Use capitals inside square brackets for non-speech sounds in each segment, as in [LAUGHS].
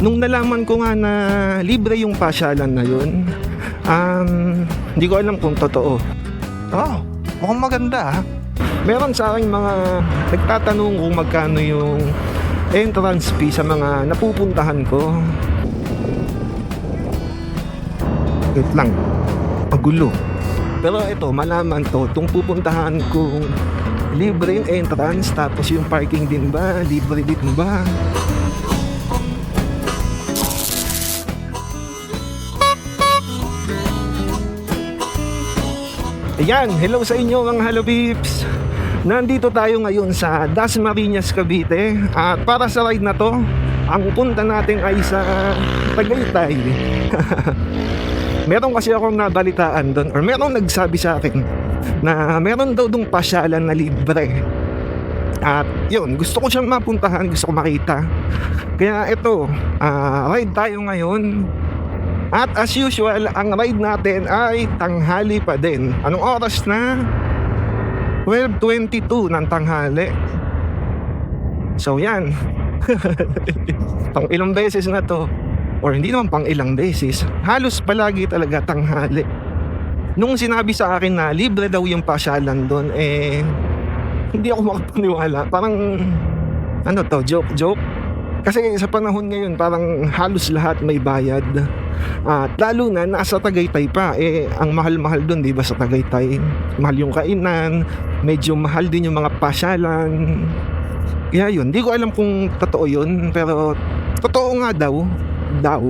nung nalaman ko nga na libre yung pasyalan na yun, um, hindi ko alam kung totoo. Oh, mukhang maganda ah. Meron sa akin mga nagtatanong kung magkano yung entrance fee sa mga napupuntahan ko. Wait lang. Pagulo. Pero ito, malaman to, itong pupuntahan kong libre yung entrance tapos yung parking din ba, libre din ba? Ayan, hello sa inyo mga Hello Peeps. Nandito tayo ngayon sa Dasmariñas, Cavite. At para sa ride na to Ang punta natin ay sa Tagaytay. [LAUGHS] Meron kasi akong nabalitaan doon Or meron nagsabi sa akin Na meron daw dong pasyalan na libre. At yun, gusto ko siyang mapuntahan Gusto ko makita. Kaya ito, ah, ride tayo ngayon at as usual, ang ride natin ay tanghali pa din. Anong oras na? 12.22 ng tanghali. So yan. [LAUGHS] pang ilang beses na to. Or hindi naman pang ilang beses. Halos palagi talaga tanghali. Nung sinabi sa akin na libre daw yung pasyalan doon, eh, hindi ako makapaniwala. Parang, ano to, joke-joke. Kasi sa panahon ngayon, parang halos lahat may bayad. At lalo na nasa Tagaytay pa, eh ang mahal-mahal doon, 'di ba sa Tagaytay? Mahal yung kainan, medyo mahal din yung mga pasyalan. Kaya yun, di ko alam kung totoo yun, pero totoo nga daw, daw.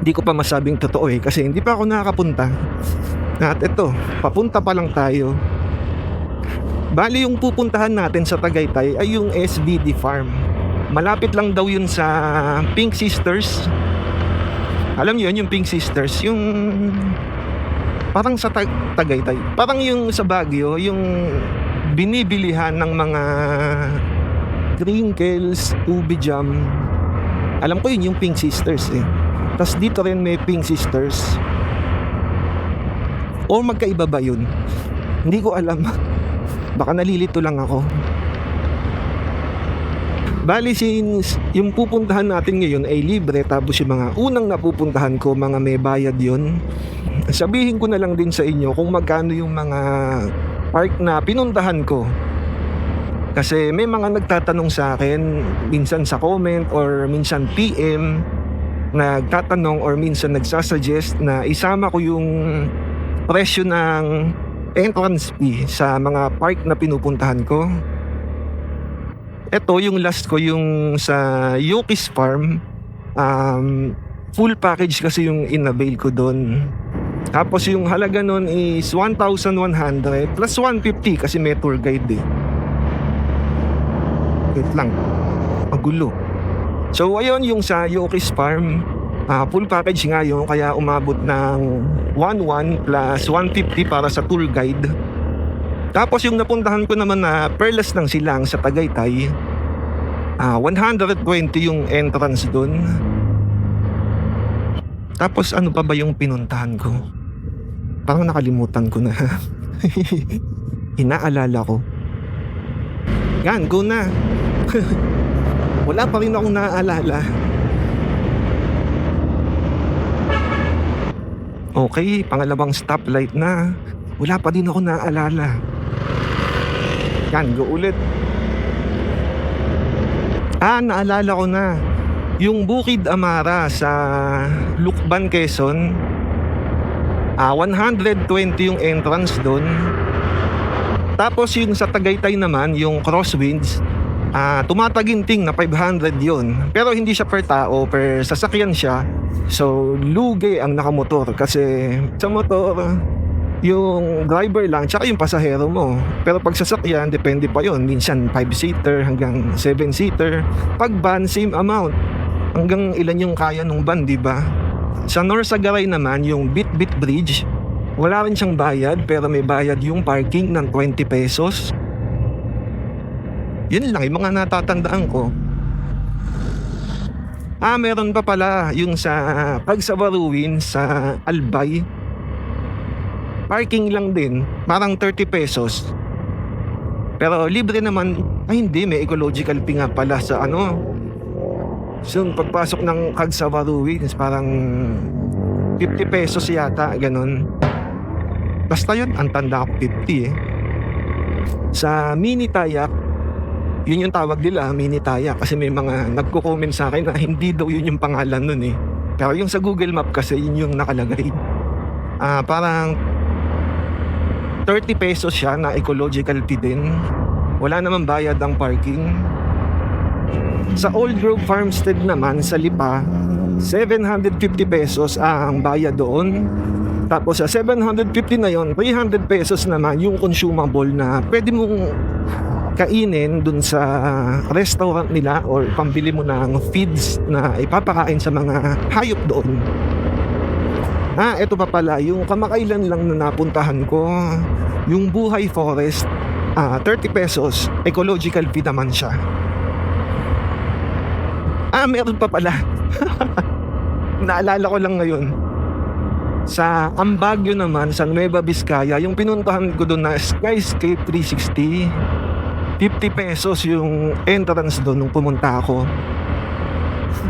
Di ko pa masabing totoo eh, kasi hindi pa ako nakakapunta. At ito, papunta pa lang tayo. Bali yung pupuntahan natin sa Tagaytay ay yung SBD Farm. Malapit lang daw yun sa Pink Sisters alam niyo yun, yung Pink Sisters, yung parang sa Tag- Tagaytay. Parang yung sa Baguio, yung binibilihan ng mga crinkles, ubi jam. Alam ko yun yung Pink Sisters eh. Tapos dito rin may Pink Sisters. O magkaiba ba yun? Hindi ko alam. [LAUGHS] Baka nalilito lang ako. Bali since yung pupuntahan natin ngayon ay libre tapos yung mga unang napupuntahan ko mga may bayad yun sabihin ko na lang din sa inyo kung magkano yung mga park na pinuntahan ko. Kasi may mga nagtatanong sa akin minsan sa comment or minsan PM nagtatanong or minsan nagsasuggest na isama ko yung presyo ng entrance fee sa mga park na pinupuntahan ko ito yung last ko yung sa Yukis Farm. Um, full package kasi yung in-avail ko doon. Tapos yung halaga nun is 1,100 plus 150 kasi may tour guide eh. Wait lang. Magulo. So ayun yung sa Yukis Farm. ah, full package nga yun kaya umabot ng 1,1 plus 150 para sa tour guide. Tapos yung napuntahan ko naman na Perlas ng Silang sa Tagaytay, ah 120 yung entrance doon. Tapos ano pa ba yung pinuntahan ko? Parang nakalimutan ko na. [LAUGHS] Inaalala ko. Yan, go na. [LAUGHS] Wala pa rin akong naaalala. Okay, pangalawang stoplight na. Wala pa din ako naaalala. Yan, go ulit. Ah, naalala ko na. Yung Bukid Amara sa Lukban, Quezon. Ah, 120 yung entrance doon. Tapos yung sa Tagaytay naman, yung Crosswinds, ah, tumataginting na 500 yon Pero hindi siya per tao, per sasakyan siya. So, lugi ang nakamotor kasi sa motor, yung driver lang tsaka yung pasahero mo. Pero pag sasakyan, depende pa yon Minsan 5-seater hanggang 7-seater. Pag van, same amount. Hanggang ilan yung kaya ng van, di ba? Sa Norsagaray naman, yung Bit-Bit Bridge, wala rin siyang bayad pero may bayad yung parking ng 20 pesos. Yun lang yung mga natatandaan ko. Ah, meron pa pala yung sa Pagsawaruin sa Albay parking lang din, parang 30 pesos. Pero libre naman, ay hindi, may ecological fee nga pala sa ano, So, pagpasok ng Kagsawa parang 50 pesos yata, ganun. Basta yun, ang tanda ko 50 eh. Sa mini tayak, yun yung tawag nila, mini tayak. Kasi may mga nagko-comment sa akin na hindi daw yun yung pangalan nun eh. Pero yung sa Google Map kasi, yun yung nakalagay. Ah, parang 30 pesos siya na ecological fee din. Wala naman bayad ang parking. Sa Old Grove Farmstead naman, sa Lipa, 750 pesos ang bayad doon. Tapos sa 750 na yon, 300 pesos naman yung consumable na pwede mong kainin dun sa restaurant nila or pambili mo ng feeds na ipapakain sa mga hayop doon. Ah, ito pa pala, yung kamakailan lang na napuntahan ko, yung Buhay Forest, ah, 30 pesos, ecological fee naman siya. Ah, meron pa pala. [LAUGHS] Naalala ko lang ngayon. Sa Ambagyo naman, sa Nueva Vizcaya, yung pinuntahan ko doon na Skyscape 360, 50 pesos yung entrance doon nung pumunta ako.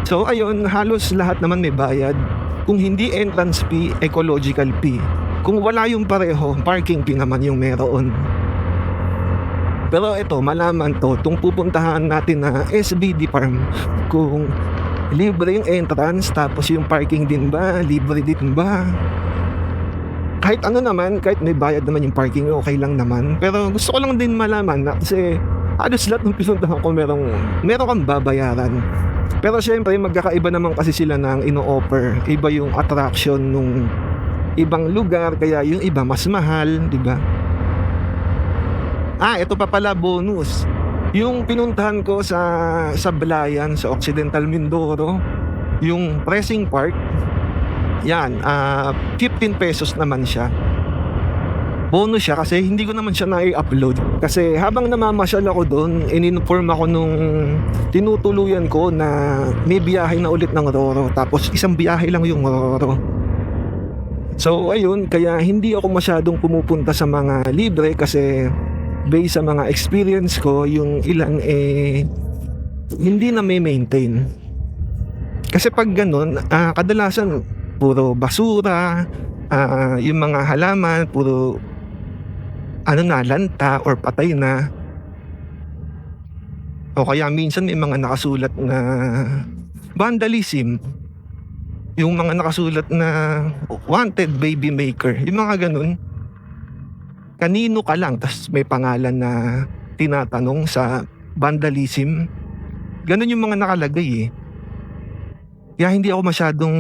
So ayun, halos lahat naman may bayad. Kung hindi entrance fee, ecological fee. Kung wala yung pareho, parking fee naman yung meron. Pero ito, malaman to, tung pupuntahan natin na SBD Farm, kung libre yung entrance, tapos yung parking din ba, libre din ba? Kahit ano naman, kahit may bayad naman yung parking, okay lang naman. Pero gusto ko lang din malaman na kasi halos lahat ng pinuntahan ko merong, meron kang babayaran. Pero syempre, magkakaiba naman kasi sila ng ino-offer. Iba yung attraction nung ibang lugar, kaya yung iba mas mahal, di ba? Ah, ito pa pala bonus. Yung pinuntahan ko sa sa Blayan, sa Occidental Mindoro, yung pressing park, yan, ah 15 pesos naman siya. Bonus siya kasi hindi ko naman siya na-upload. Kasi habang namamasyal ako doon, in-inform ako nung tinutuluyan ko na may biyahe na ulit ng Roro. Tapos isang biyahe lang yung Roro. So ayun, kaya hindi ako masyadong pumupunta sa mga libre kasi based sa mga experience ko, yung ilan eh hindi na may maintain. Kasi pag ganun, ah, kadalasan puro basura, ah, yung mga halaman, puro ano na, lanta or patay na. O kaya minsan may mga nakasulat na vandalism. Yung mga nakasulat na wanted baby maker. Yung mga ganun kanino ka lang tas may pangalan na tinatanong sa vandalism ganun yung mga nakalagay eh kaya hindi ako masyadong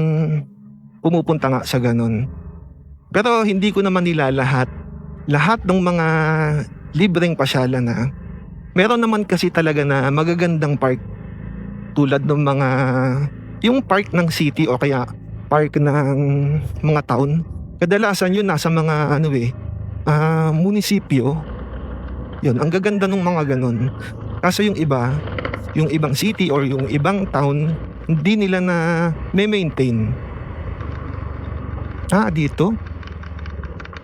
pumupunta nga sa ganun pero hindi ko naman nila lahat ng mga libreng pasyalan na meron naman kasi talaga na magagandang park tulad ng mga yung park ng city o kaya park ng mga town kadalasan yun nasa mga ano eh ah munisipyo. Yun, ang gaganda ng mga ganun. Kaso yung iba, yung ibang city or yung ibang town, hindi nila na may maintain. Ah, dito?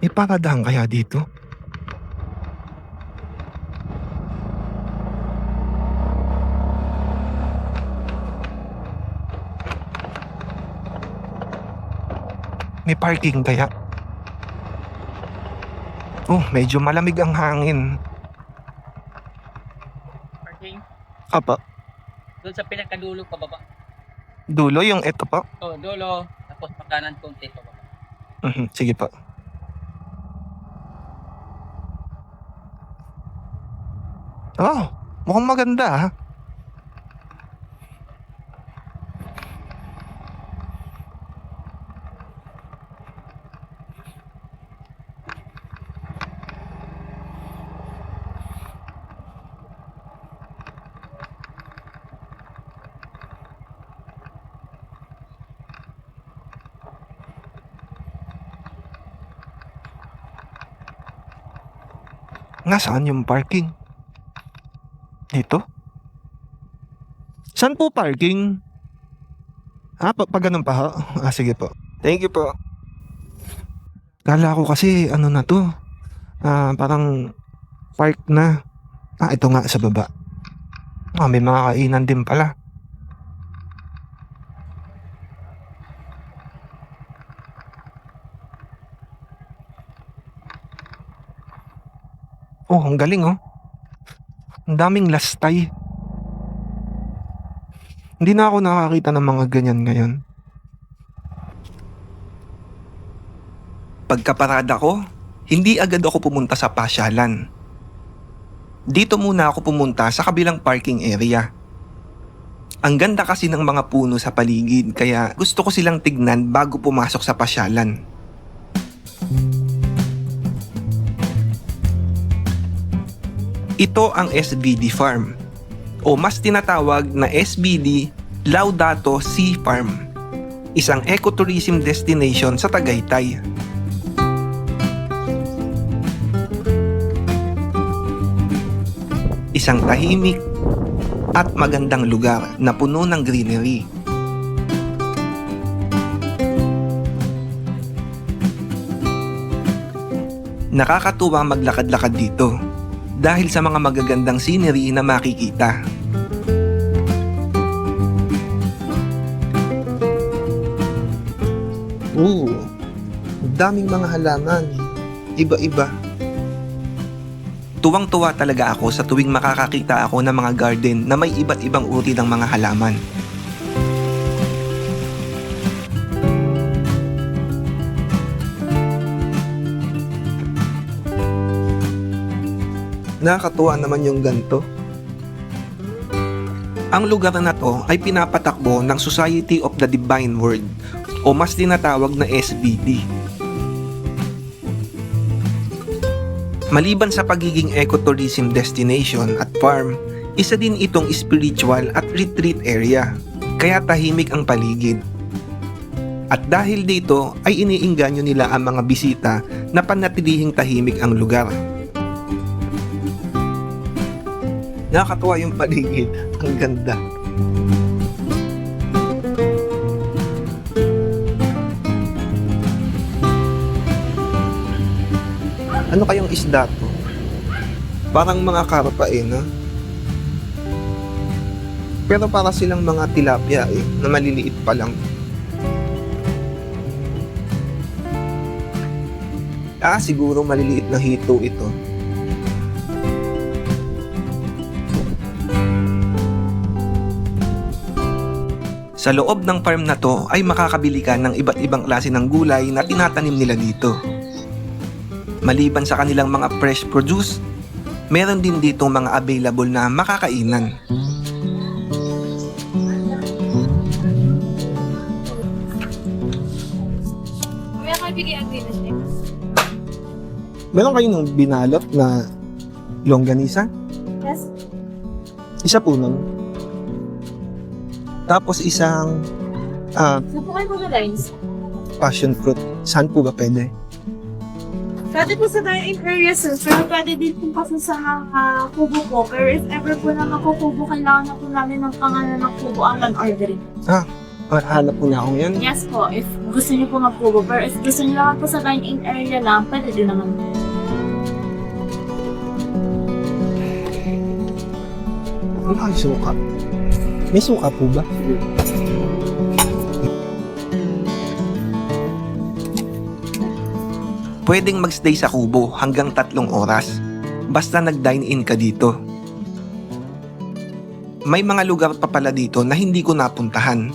May paradahan kaya dito? May parking kaya? Oh, medyo malamig ang hangin. Parking. Apa, Doon sa pinakadulo pababa. dulo yung ito po. Oh, dulo. Tapos pakanan konti pababa. Mhm, Sige po. Oh, mukhang maganda ah. Nasaan yung parking? Dito? Saan po parking? Ah, pag, pag ganun pa ha? Ah, sige po. Thank you po. Kala ko kasi ano na to. Ah, parang park na. Ah, ito nga sa baba. Ah, may mga kainan din pala. Oh, ang galing oh. Ang daming lastay. Hindi na ako nakakita ng mga ganyan ngayon. Pagkaparada ko, hindi agad ako pumunta sa pasyalan. Dito muna ako pumunta sa kabilang parking area. Ang ganda kasi ng mga puno sa paligid kaya gusto ko silang tignan bago pumasok sa pasyalan. Ito ang SBD Farm o mas tinatawag na SBD Laudato Sea Farm, isang ecotourism destination sa Tagaytay. Isang tahimik at magandang lugar na puno ng greenery. Nakakatuwa maglakad-lakad dito dahil sa mga magagandang scenery na makikita. Oo. Daming mga halaman. Iba-iba. Tuwang-tuwa talaga ako sa tuwing makakakita ako ng mga garden na may iba't ibang uri ng mga halaman. Nakakatuwa naman yung ganto. Ang lugar na to ay pinapatakbo ng Society of the Divine Word o mas tinatawag na SBD. Maliban sa pagiging ecotourism destination at farm, isa din itong spiritual at retreat area, kaya tahimik ang paligid. At dahil dito ay iniingganyo nila ang mga bisita na panatilihing tahimik ang lugar. Nakakatuwa yung paligid. Ang ganda. Ano kayong isda to? Parang mga karpa eh, no? Pero para silang mga tilapia eh, na maliliit pa lang. Ah, siguro maliliit na hito ito. Sa loob ng farm na to ay makakabili ka ng iba't ibang klase ng gulay na tinatanim nila dito. Maliban sa kanilang mga fresh produce, meron din dito mga available na makakainan. Meron kayo nung binalot na longganisa? Yes. Isa po nun. Tapos isang ah, Saan po kayo mga lines? passion fruit. Saan po ba pwede? Pwede po sa dining area, sir. Pero pwede din po kasi sa uh, kubo po. Pero if ever po na makukubo, kailangan na po namin ng pangalan ng kubo ang ordering Ah, hanap po na ako yan. Yes po, if gusto niyo po magkubo. Pero if gusto niyo lang po sa dining area lang, pwede din naman. Wala kang suka. May suka po ba? Pwedeng magstay sa kubo hanggang tatlong oras. Basta nag-dine-in ka dito. May mga lugar pa pala dito na hindi ko napuntahan.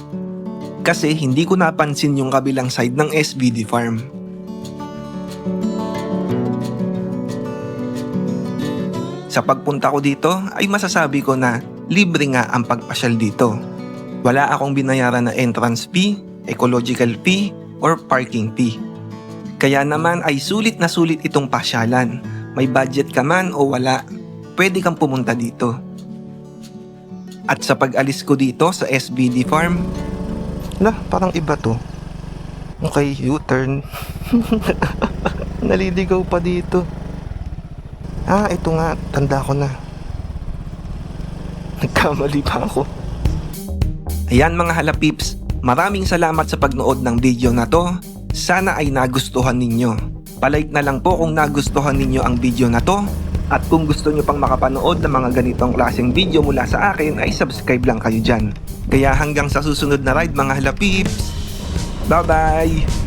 Kasi hindi ko napansin yung kabilang side ng SVD farm. Sa pagpunta ko dito ay masasabi ko na libre nga ang pagpasyal dito. Wala akong binayaran na entrance fee, ecological fee, or parking fee. Kaya naman ay sulit na sulit itong pasyalan. May budget ka man o wala, pwede kang pumunta dito. At sa pag-alis ko dito sa SBD Farm, Na, parang iba to. Okay, U-turn. [LAUGHS] Naliligaw pa dito. Ah, ito nga. Tanda ko na. Nagkamali pa ako. ayan mga halapips, maraming salamat sa pagnood ng video na to. Sana ay nagustuhan ninyo. Palike na lang po kung nagustuhan ninyo ang video na to. At kung gusto nyo pang makapanood ng mga ganitong klaseng video mula sa akin ay subscribe lang kayo dyan. Kaya hanggang sa susunod na ride mga halapips. Bye bye!